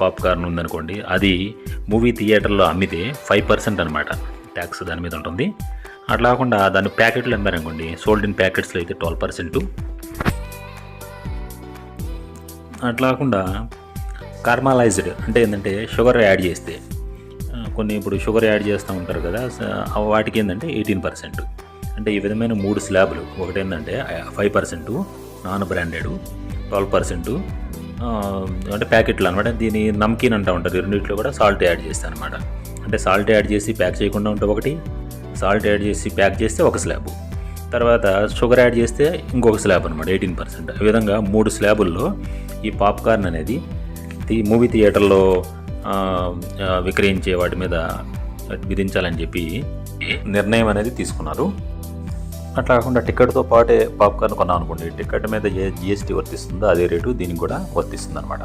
Popcorn ఉందనుకోండి అది movie థియేటర్లో అమ్మితే ఫైవ్ పర్సెంట్ అనమాట ట్యాక్స్ దాని మీద ఉంటుంది. అట్లా కాకుండా దాన్ని ప్యాకెట్లు అమ్మారనుకోండి సోల్డ్ ఇన్ ప్యాకెట్స్లో అయితే ట్వెల్వ్ పర్సెంట్. అట్లా కాకుండా కార్మలైజ్డ్ అంటే ఏంటంటే షుగర్ యాడ్ చేస్తే కొన్ని ఇప్పుడు షుగర్ యాడ్ చేస్తూ ఉంటారు కదా వాటికి ఏంటంటే ఎయిటీన్ పర్సెంట్. అంటే ఈ విధమైన మూడు స్లాబ్లు ఒకటి ఏంటంటే five percent non branded twelve percent అంటే ప్యాకెట్లు అనమాట దీని నమ్కీన్ అంటూ ఉంటారు రెండింటిలో కూడా సాల్ట్ యాడ్ చేస్తాను అనమాట అంటే సాల్ట్ యాడ్ చేసి ప్యాక్ చేయకుండా ఉంటే ఒకటి సాల్ట్ యాడ్ చేసి ప్యాక్ చేస్తే ఒక స్లాబ్. తర్వాత షుగర్ యాడ్ చేస్తే ఇంకొక స్లాబ్ అనమాట ఎయిటీన్ పర్సెంట్. ఆ విధంగా మూడు స్లాబుల్లో ఈ పాప్కార్న్ అనేది మూవీ థియేటర్లో విక్రయించే వాటి మీద విధించాలని చెప్పి నిర్ణయం అనేది తీసుకున్నారు. అట్లా కాకుండా టికెట్తో పాటే పాప్కార్న్ కొన్నాం అనుకోండి టికెట్ మీద ఏ జిఎస్టీ వర్తిస్తుందో అదే రేటు దీనికి కూడా వర్తిస్తుంది అనమాట